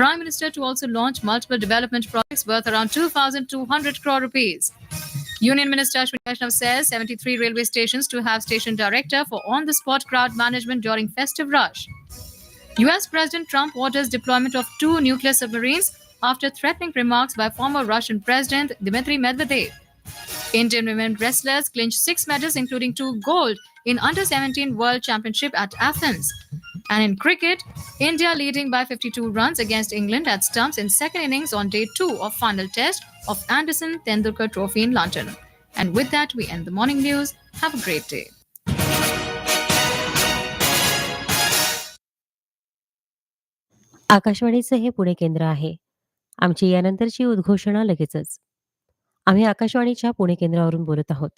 Prime Minister to also launch multiple development projects worth around 2,200 crore rupees. Union Minister Ashwini Vaishnav says 73 railway stations to have station director for on-the-spot crowd management during festive rush. US President Trump orders deployment of two nuclear submarines after threatening remarks by former Russian President Dmitry Medvedev. Indian women wrestlers clinched six medals, including two gold, in Under 17 World Championship at Athens. And in cricket, India leading by 52 runs against England at stumps in second innings on day two of final test of Anderson Tendulkar Trophy in London. And with that, we end the morning news. Have a great day. आकाशवाणीचं हे पुणे केंद्र आहे आमची यानंतरची उद्घोषणा लगेचच आम्ही आकाशवाणीच्या पुणे केंद्रावरून बोलत आहोत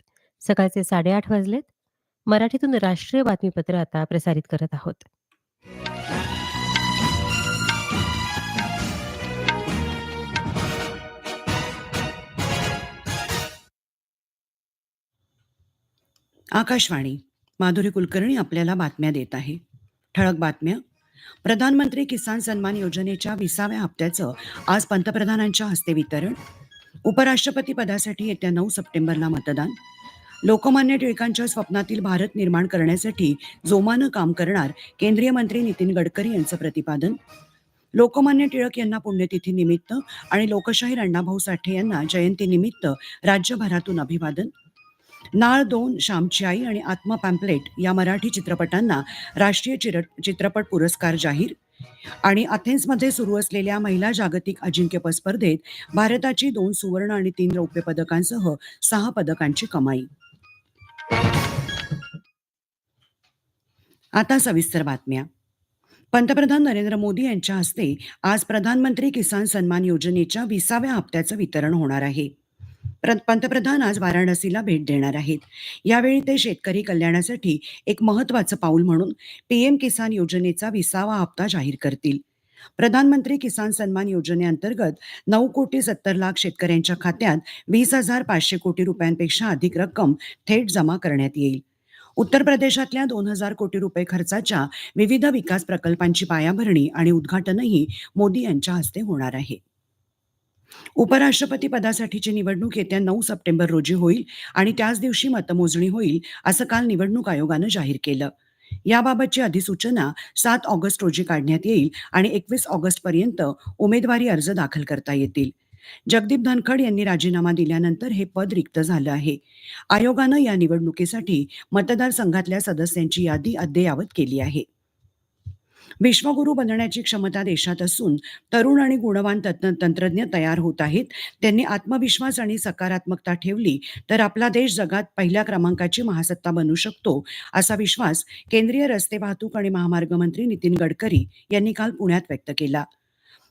सकाळचे साडेआठ वाजलेत मराठीतून राष्ट्रीय बातमीपत्र आता प्रसारित करत आहोत आकाशवाणी माधुरी कुलकर्णी आपल्याला बातम्या देत आहे. ठळक बातम्या. प्रधानमंत्री किसान सन्मान योजनेच्या विसाव्या हप्त्याचं आज पंतप्रधानांच्या हस्ते वितरण. उपराष्ट्रपती पदासाठी येत्या नऊ सप्टेंबरला मतदान. लोकमान्य टिळकांच्या स्वप्नातील भारत निर्माण करण्यासाठी जोमानं काम करणार केंद्रीय मंत्री नितीन गडकरी यांचं प्रतिपादन. लोकमान्य टिळक यांना पुण्यतिथी निमित्त आणि लोकशाहीर अण्णाभाऊ साठे यांना जयंतीनिमित्त राज्यभरातून अभिवादन. नाळ दोन श्यामची आई आणि आत्मा पॅम्पलेट या मराठी चित्रपटांना राष्ट्रीय चिर चित्रपट पुरस्कार जाहीर. आणि अथेन्समध्ये सुरू असलेल्या महिला जागतिक अजिंक्यपद स्पर्धेत भारताची दोन सुवर्ण आणि तीन रौप्य पदकांसह सहा पदकांची कमाई. आता सविस्तर बातम्या. पंतप्रधान नरेंद्र मोदी यांच्या हस्ते आज प्रधानमंत्री किसान सन्मान योजनेच्या विसाव्या हप्त्याचं वितरण होणार आहे. पंतप्रधान आज वाराणसीला भेट देणार आहेत. यावेळी ते शेतकरी कल्याणासाठी एक महत्वाचं पाऊल म्हणून पीएम किसान योजनेचा विसावा हप्ता जाहीर करतील. प्रधानमंत्री किसान सन्मान योजनेअंतर्गत नऊ कोटी सत्तर लाख शेतकऱ्यांच्या खात्यात वीस हजार पाचशे कोटी रुपयांपेक्षा अधिक रक्कम थेट जमा करण्यात येईल. उत्तर प्रदेशातल्या दोन हजार कोटी रुपये खर्चाच्या विविध विकास प्रकल्पांची पायाभरणी आणि उद्घाटनही मोदी यांच्या हस्ते होणार आहे. उपराष्ट्रपती पदासाठीची निवडणूक येत्या नऊ सप्टेंबर रोजी होईल आणि त्याच दिवशी मतमोजणी होईल असं काल निवडणूक आयोगानं जाहीर केलं. याबाबतची अधिसूचना सात ऑगस्ट रोजी काढण्यात येईल आणि एकवीस ऑगस्ट पर्यंत उमेदवारी अर्ज दाखल करता येतील. जगदीप धनखड यांनी राजीनामा दिल्यानंतर हे पद रिक्त झालं आहे. आयोगानं या निवडणुकीसाठी मतदारसंघातल्या सदस्यांची यादी अद्ययावत केली आहे. विश्वगुरू बनण्याची क्षमता देशात असून तरुण आणि गुणवान तंत्र- तंत्रज्ञ तयार होत आहेत. त्यांनी आत्मविश्वास आणि सकारात्मकता ठेवली तर आपला देश जगात पहिल्या क्रमांकाची महासत्ता बनू शकतो असा विश्वास केंद्रीय रस्ते वाहतूक आणि महामार्ग मंत्री नितीन गडकरी यांनी काल पुण्यात व्यक्त केला.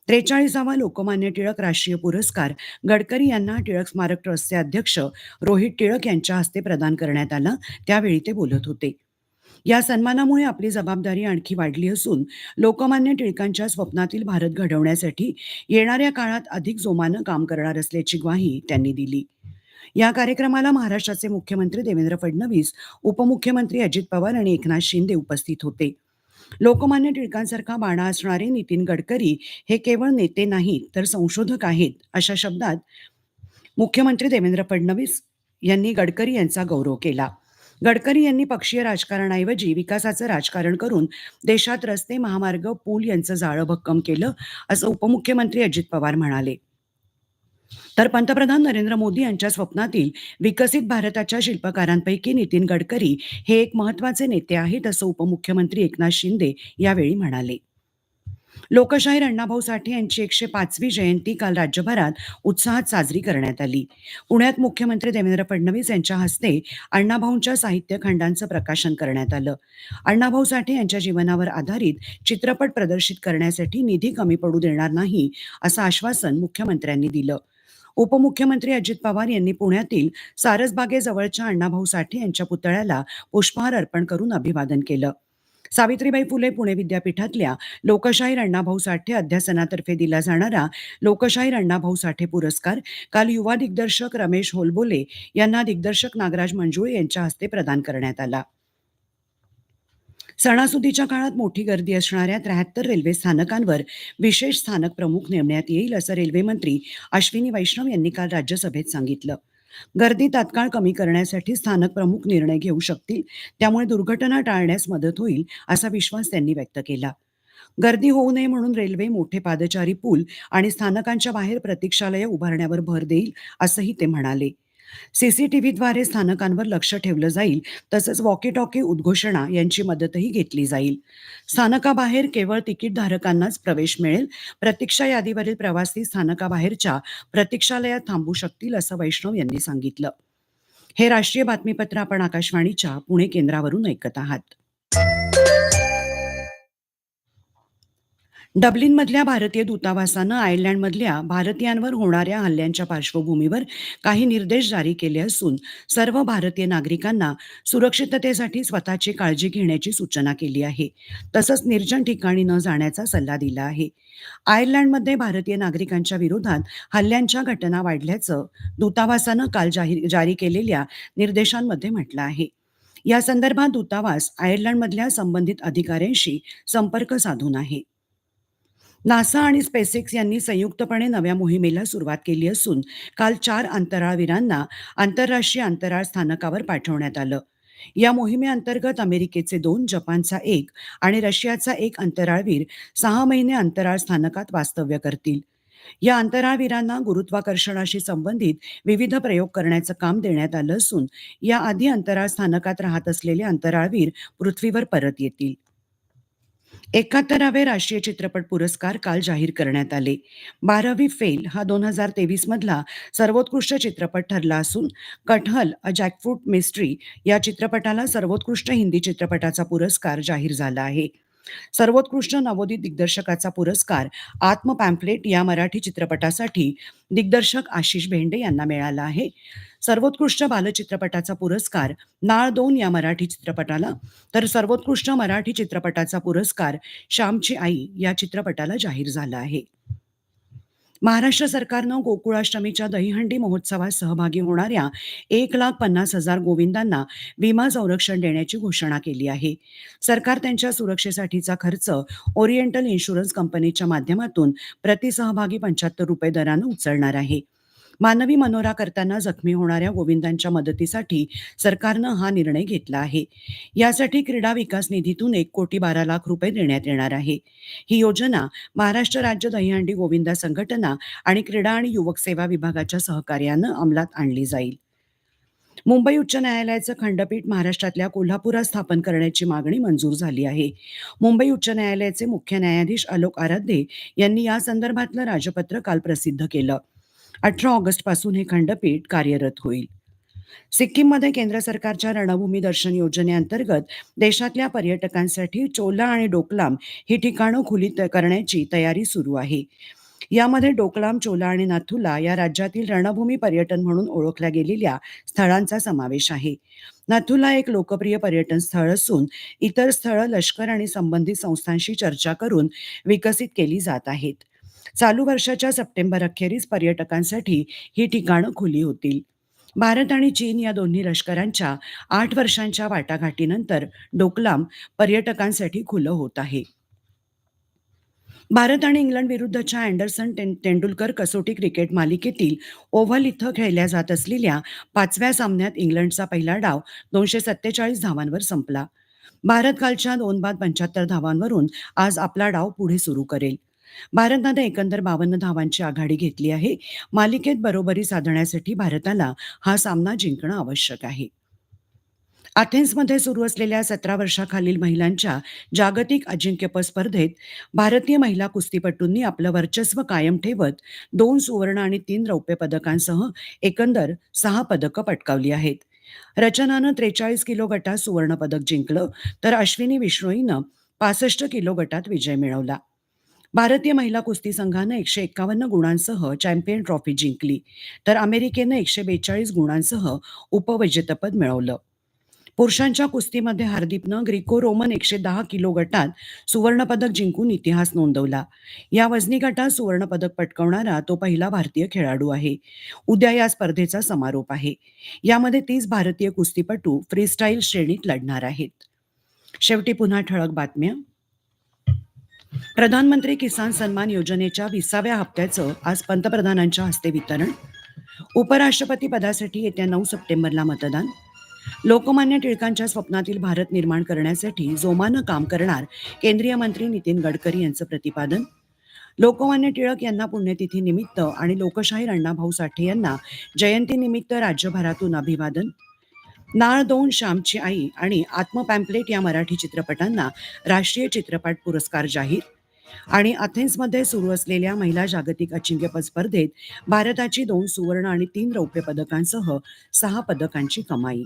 त्रेचाळीसावा लोकमान्य टिळक राष्ट्रीय पुरस्कार गडकरी यांना टिळक स्मारक ट्रस्टचे अध्यक्ष रोहित टिळक यांच्या हस्ते प्रदान करण्यात आला. त्यावेळी ते बोलत होते. या सन्मानामुळे आपली जबाबदारी आणखी वाढली असून लोकमान्य टिळकांच्या स्वप्नातील भारत घडवण्यासाठी येणाऱ्या काळात अधिक जोमानं काम करणार असल्याची ग्वाही त्यांनी दिली. या कार्यक्रमाला महाराष्ट्राचे मुख्यमंत्री देवेंद्र फडणवीस उपमुख्यमंत्री अजित पवार आणि एकनाथ शिंदे उपस्थित होते. लोकमान्य टिळकांसारखा बाणा असणारे नितीन गडकरी हे केवळ नेते नाहीत तर संशोधक आहेत अशा शब्दात मुख्यमंत्री देवेंद्र फडणवीस यांनी गडकरी यांचा गौरव केला. गडकरी यांनी पक्षीय राजकारणाऐवजी विकासाचं राजकारण करून देशात रस्ते महामार्ग पूल यांचं जाळं भक्कम केलं असं उपमुख्यमंत्री अजित पवार म्हणाले. तर पंतप्रधान नरेंद्र मोदी यांच्या स्वप्नातील विकसित भारताच्या शिल्पकारांपैकी नितीन गडकरी हे एक महत्त्वाचे नेते आहेत असं उपमुख्यमंत्री एकनाथ शिंदे यावेळी म्हणाले. लोकशाहीर अण्णाभाऊ साठे यांची एकशे पाचवी जयंती काल राज्यभरात उत्साहात साजरी करण्यात आली. पुण्यात मुख्यमंत्री देवेंद्र फडणवीस यांच्या हस्ते अण्णाभाऊंच्या साहित्य खंडांचं प्रकाशन करण्यात आलं. अण्णाभाऊ साठे यांच्या जीवनावर आधारित चित्रपट प्रदर्शित करण्यासाठी निधी कमी पडू देणार नाही असं आश्वासन मुख्यमंत्र्यांनी दिलं. उपमुख्यमंत्री अजित पवार यांनी पुण्यातील सारसबागेजवळच्या अण्णाभाऊ साठे यांच्या पुतळ्याला पुष्पहार अर्पण करून अभिवादन केलं. सावित्रीबाई फुले पुणे विद्यापीठातल्या लोकशाहीर अण्णाभाऊ साठे अध्यासनातर्फे दिला जाणारा लोकशाहीर अण्णाभाऊ साठे पुरस्कार काल युवा दिग्दर्शक रमेश होलबोले यांना दिग्दर्शक नागराज मंजुळे यांच्या हस्ते प्रदान करण्यात आला. सणासुदीच्या काळात मोठी गर्दी असणाऱ्या त्र्याहत्तर रेल्वे स्थानकांवर विशेष स्थानक प्रमुख नेमण्यात येईल असं रेल्वे मंत्री अश्विनी वैष्णव यांनी काल राज्यसभेत सांगितलं. गर्दी तात्काळ कमी करण्यासाठी स्थानक प्रमुख निर्णय घेऊ शकतील. त्यामुळे दुर्घटना टाळण्यास मदत होईल असा विश्वास त्यांनी व्यक्त केला. गर्दी होऊ नये म्हणून रेल्वे मोठे पादचारी पूल आणि स्थानकांच्या बाहेर प्रतीक्षालय उभारण्यावर भर देईल असंही ते म्हणाले. सीसीटीव्हीद्वारे स्थानकांवर लक्ष ठेवलं जाईल तसंच वॉकी टॉकी उद्घोषणा यांची मदतही घेतली जाईल. स्थानकाबाहेर केवळ तिकीटधारकांनाच प्रवेश मिळेल प्रतीक्षा यादीवरील प्रवासी स्थानकाबाहेरच्या प्रतीक्षालयात थांबू शकतील असं वैष्णव यांनी सांगितलं. हे राष्ट्रीय बातमीपत्र आपण आकाशवाणीच्या पुणे केंद्रावरून ऐकत आहात. डब्लिनमधल्या भारतीय दूतावासानं आयर्लंडमधल्या भारतीयांवर होणाऱ्या हल्ल्यांच्या पार्श्वभूमीवर काही निर्देश जारी केले असून सर्व भारतीय नागरिकांना सुरक्षिततेसाठी स्वतःची काळजी घेण्याची सूचना केली आहे. तसंच निर्जन ठिकाणी न जाण्याचा सल्ला दिला आहे. आयर्लंडमध्ये भारतीय नागरिकांच्या विरोधात हल्ल्यांच्या घटना वाढल्याचं दूतावासानं काल जाहीर जारी केलेल्या निर्देशांमध्ये म्हटलं आहे. या संदर्भात दूतावास आयर्लंडमधल्या संबंधित अधिकाऱ्यांशी संपर्क साधून आहे. नासा आणि स्पेसिक्स यांनी संयुक्तपणे नव्या मोहिमेला सुरुवात केली असून काल चार अंतराळवीरांना आंतरराष्ट्रीय अंतराळ स्थानकावर पाठवण्यात आलं. या मोहिमेअंतर्गत अमेरिकेचे दोन जपानचा एक आणि रशियाचा एक अंतराळवीर सहा महिने अंतराळ स्थानकात वास्तव्य करतील. या अंतराळवीरांना गुरुत्वाकर्षणाशी संबंधित विविध प्रयोग करण्याचं काम देण्यात आलं असून याआधी अंतराळ स्थानकात राहत असलेले अंतराळवीर पृथ्वीवर परत येतील. एकाहत्तरावे राष्ट्रीय चित्रपट पुरस्कार काल जाहीर करण्यात आले. बारावी फेल हा दोन हजार तेवीस मधला सर्वोत्कृष्ट चित्रपट ठरला असून कटहल अ जॅकफ्रूट मिस्ट्री या चित्रपटाला सर्वोत्कृष्ट हिंदी चित्रपटाचा पुरस्कार जाहीर झाला आहे. सर्वोत्कृष्ट नवोदित दिग्दर्शकाचा पुरस्कार आत्म पॅम्पलेट या मराठी चित्रपटासाठी दिग्दर्शक आशिष भेंडे यांना मिळाला आहे. सर्वोत्कृष्ट बालचित्रपटाचा पुरस्कार नाळ दोन या मराठी चित्रपटाला. तर सर्वोत्कृष्ट मराठी चित्रपटाचा पुरस्कार श्यामची आई या चित्रपटाला जाहीर झाला आहे. महाराष्ट्र सरकारनं गोकुळाष्टमीच्या दहीहंडी महोत्सवात सहभागी होणाऱ्या एक लाख पन्नास हजार गोविंदांना विमा संरक्षण देण्याची घोषणा केली आहे. सरकार त्यांच्या सुरक्षेसाठीचा खर्च ओरिएंटल इन्शुरन्स कंपनीच्या माध्यमातून प्रतिसहभागी पंच्याहत्तर रुपये दरानं उचलणार आहे. मानवी मनोरा करताना जखमी होणाऱ्या गोविंदांच्या मदतीसाठी सरकारनं हा निर्णय घेतला आहे. यासाठी क्रीडा विकास निधीतून एक कोटी बारा लाख रुपये देण्यात येणार आहे. ही योजना महाराष्ट्र राज्य दहीहंडी गोविंदा संघटना आणि क्रीडा आणि युवक सेवा विभागाच्या सहकार्यानं अंमलात आणली जाईल. मुंबई उच्च न्यायालयाचं खंडपीठ महाराष्ट्रातल्या कोल्हापुरात स्थापन करण्याची मागणी मंजूर झाली आहे. मुंबई उच्च न्यायालयाचे मुख्य न्यायाधीश आलोक आराध्ये यांनी या संदर्भातलं राजपत्र काल प्रसिद्ध केलं. अठरा ऑगस्टपासून हे खंडपीठ कार्यरत होईल. सिक्कीममध्ये केंद्र सरकारच्या रणभूमी दर्शन योजनेअंतर्गत देशातल्या पर्यटकांसाठी चोला आणि डोकलाम ही ठिकाणं खुली करण्याची तयारी सुरू आहे. यामध्ये डोकलाम चोला आणि नाथुला या राज्यातील रणभूमी पर्यटन म्हणून ओळखल्या गेलेल्या स्थळांचा समावेश आहे. नाथुला एक लोकप्रिय पर्यटन स्थळ असून इतर स्थळं लष्कर आणि संबंधित संस्थांशी चर्चा करून विकसित केली जात आहेत. चालू वर्षाच्या सप्टेंबर अखेरीस पर्यटकांसाठी ही ठिकाणं खुली होतील. भारत आणि चीन या दोन्ही लष्करांच्या आठ वर्षांच्या वाटाघाटीनंतर डोकलाम पर्यटकांसाठी खुलं होत आहे. भारत आणि इंग्लंड विरुद्धच्या अँडरसन टें तेंडुलकर कसोटी क्रिकेट मालिकेतील ओव्हल इथं खेळल्या जात असलेल्या पाचव्या सामन्यात इंग्लंडचा पहिला डाव दोनशे सत्तेचाळीस धावांवर संपला. भारत कालच्या दोन बाद पंच्याहत्तर धावांवरून आज आपला डाव पुढे सुरू करेल. भारतानं एकंदर बावन्न धावांची आघाडी घेतली आहे. मालिकेत बरोबरी साधण्यासाठी भारताला हा सामना जिंकणं आवश्यक आहे. अथेन्समध्ये सुरू असलेल्या सतरा वर्षाखालील महिलांच्या जागतिक अजिंक्यपद स्पर्धेत भारतीय महिला कुस्तीपटूंनी आपलं वर्चस्व कायम ठेवत दोन सुवर्ण आणि तीन रौप्य पदकांसह एकंदर सहा पदकं पटकावली आहेत. रचनानं त्रेचाळीस किलो गटात सुवर्णपदक जिंकलं तर अश्विनी विष्णोईनं पासष्ट किलो गटात विजय मिळवला. भारतीय महिला कुस्ती संघानं एकशे एक्कावन्न गुणांसह चॅम्पियन ट्रॉफी जिंकली. तर अमेरिकेनं एकशे बेचाळीस गुणांसह उपविजेतेपद मिळवलं. पुरुषांच्या कुस्तीमध्ये हार्दिकनं ग्रीको रोमन एकशे दहा किलो गटात सुवर्णपदक जिंकून इतिहास नोंदवला. या वजनी गटात सुवर्णपदक पटकावणारा तो पहिला भारतीय खेळाडू आहे. उद्या या स्पर्धेचा समारोप आहे. यामध्ये तीस भारतीय कुस्तीपटू फ्रीस्टाईल श्रेणीत लढणार आहेत. शेवटी पुन्हा ठळक बातम्या. प्रधानमंत्री किसान सन्मान योजनेच्या विसाव्या हप्त्याचं आज पंतप्रधानांच्या हस्ते वितरण. उपराष्ट्रपती पदासाठी येत्या नऊ सप्टेंबरला मतदान. लोकमान्य टिळकांच्या स्वप्नातील भारत निर्माण करण्यासाठी जोमानं काम करणार केंद्रीय मंत्री नितीन गडकरी यांचं प्रतिपादन. लोकमान्य टिळक यांना पुण्यतिथी निमित्त आणि लोकशाहीर अण्णाभाऊ साठे यांना जयंतीनिमित्त राज्यभरातून अभिवादन. नाळ दोन श्यामची आई आणि आत्मपॅम्पलेट या मराठी चित्रपटांना राष्ट्रीय चित्रपट पुरस्कार जाहीर. आणि अथेन्समध्ये सुरू असलेल्या महिला जागतिक अजिंक्यपद स्पर्धेत भारताची दोन सुवर्ण आणि तीन रौप्य पदकांसह सहा पदकांची कमाई.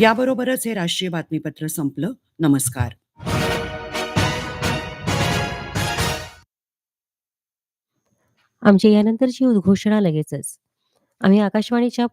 याबरोबरच हे राष्ट्रीय बातमीपत्र संपलं. नमस्कार. आमची यानंतरची उद्घोषणा लगेचच. आम्ही आकाशवाणीच्या